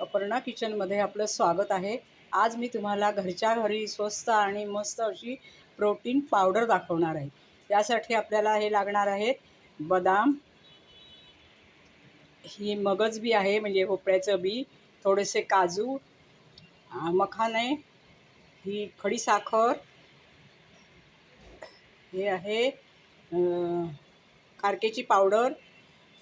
अपर्णा किचनमध्ये आपलं स्वागत आहे. आज मी तुम्हाला घरच्या घरी स्वस्त आणि मस्त अशी प्रोटीन पावडर दाखवणार आहे. त्यासाठी आपल्याला हे लागणार आहेत बदाम. ही मगज बी आहे म्हणजे भोपळ्याचं बी थोडेसे काजू मखाने ही खडीसाखर हे आहे कारकेची पावडर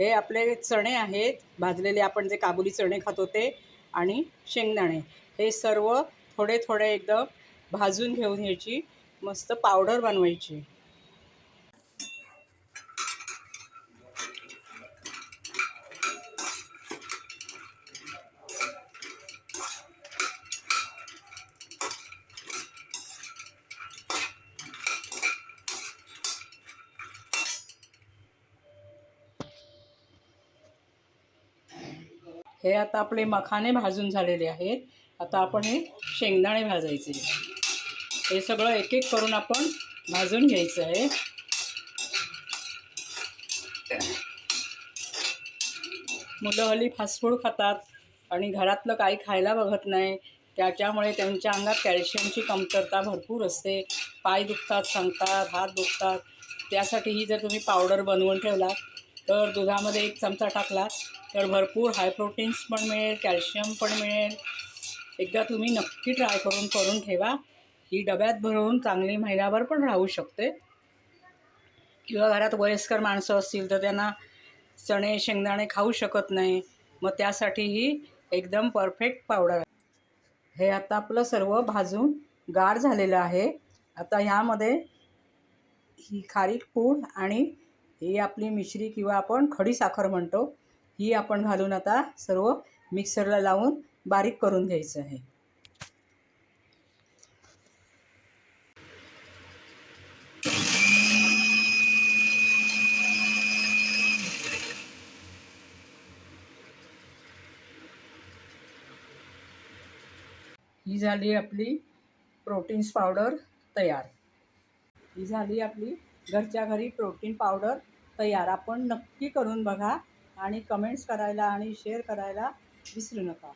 हे आपले चणे आहेत भाजलेले आपण जे काबुली चणे खातो ते आणि शेंगदाणे. हे सर्व थोडे थोडे एकदम भाजून घेऊन याची मस्त पावडर बनवायची. हे आता आपले मखाने भाजून झालेले आहेत. आता आपण हे शेंगदाणे भाजायचे. हे सगळं एक एक करून आपण भाजून घ्यायचं आहे. मुलं हल्ली फास्टफूड खातात आणि घरातलं काही खायला बघत नाही. त्याच्यामुळे त्यांच्या अंगात कॅल्शियमची कमतरता भरपूर असते. पाय दुखतात सांगतात हात दुखतात. त्यासाठी ही जर तुम्ही पावडर बनवून ठेवलात तर दुधामध्ये एक चमचा टाकला तर भरपूर हाय प्रोटीन्स पण मिळेल कॅल्शियम पण मिळेल. एकदा तुम्ही नक्की ट्राय करून करून ठेवा. ही डब्यात भरून चांगली महिनाभर पण राहू शकते. किंवा घरात वयस्कर माणसं असतील तर त्यांना चणे शेंगदाणे खाऊ शकत नाही. मग त्यासाठी ही एकदम परफेक्ट पावडर हे आता आपलं सर्व भाजून गार झालेलं आहे. आता ह्यामध्ये ही खारीक पूड आणि ही आपली मिश्री किंवा आपण खडी साखर म्हणतो ही आपण घालून आता सर्व मिक्सरला लावून बारीक करून घ्यायचं आहे. ही झाली आपली प्रोटीन्स पावडर तयार. ही झाली आपली घरच्या घरी प्रोटीन पावडर तयार. आपण नक्की करून बघा आणि कमेंट्स करायला आणि शेअर करायला विसरू नका.